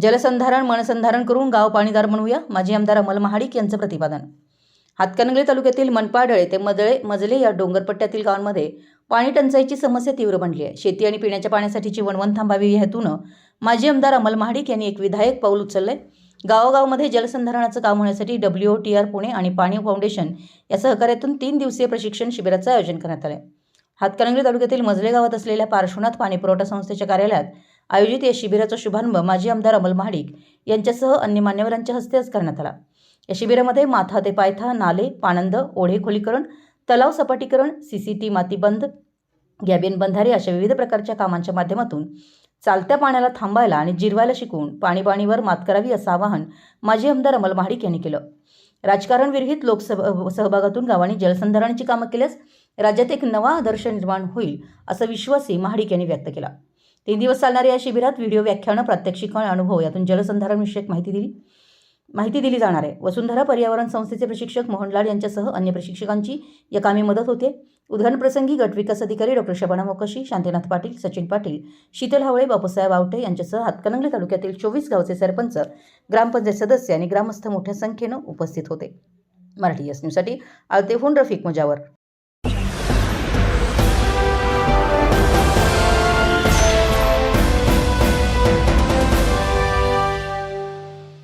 जलसंधारण मनसंधारण करून गाव पाणीदार म्हणूया माजी आमदार अमल महाडिक यांचं प्रतिपादन. हातकणंगले तालुक्यातील मनपाडळे ते मदळे मजले या डोंगरपट्ट्यातील गावांमध्ये पाणी टंचाईची समस्या तीव्र बनली आहे. शेती आणि पिण्याच्या पाण्यासाठीची वणवण थांबावी या हेतूनं माजी आमदार अमल महाडिक यांनी एक विधायक पाऊल उचललंय. गावोगावमध्ये जलसंधारणाचं काम होण्यासाठी डब्ल्यू टी आर पुणे आणि पाणी फाउंडेशन या सहकार्यातून तीन दिवसीय प्रशिक्षण शिबिराचं आयोजन करण्यात आलं हातकणंगले तालुक्यातील मजले गावात असलेल्या पार्श्वनाथ पाणी पुरवठा संस्थेच्या कार्यालयात आयोजित या शिबिराचा शुभारंभ माजी आमदार अमल महाडिक यांच्यासह अन्य मान्यवरांच्या हस्ते आज करण्यात आला. या शिबिरामध्ये माथा ते पायथा नाले पाणंद ओढे खोलीकरण तलाव सपाटीकरण सीसीटी मातीबंद गॅबिन बंधारे अशा विविध प्रकारच्या कामांच्या माध्यमातून चालत्या पाण्याला थांबायला आणि जिरवायला शिकवून पाणीबाणीवर मात करावी असं आवाहन माजी आमदार अमल महाडिक यांनी केलं. राजकारण विरहित लोकसभा सहभागातून गावांनी जलसंधारणाची कामं केल्यास राज्यात एक नवा आदर्श निर्माण होईल असा विश्वासही महाडिक यांनी व्यक्त केला. तीन दिवस चालणाऱ्या या शिबिरात व्हिडिओ व्याख्यानं प्रात्यक्षिक आणि अनुभव यातून जलसंधारणविषयक माहिती दिली. माहिती दिली जाणार आहे. वसुंधरा पर्यावरण संस्थेचे प्रशिक्षक मोहनलाल यांच्यासह अन्य प्रशिक्षकांची या कामी मदत होते. उद्घाटनप्रसंगी गटविकास अधिकारी डॉक्टर शबाना मोकशी शांतीनाथ पाटील सचिन पाटील शीतल हावळे बापूसाहेब आवटे यांच्यासह हातकणंगले तालुक्यातील चोवीस गावचे सरपंच ग्रामपंचायत सदस्य आणि ग्रामस्थ मोठ्या संख्येनं उपस्थित होते. मराठी एस न्यूजसाठी आळतेहून रफिक मुजावर.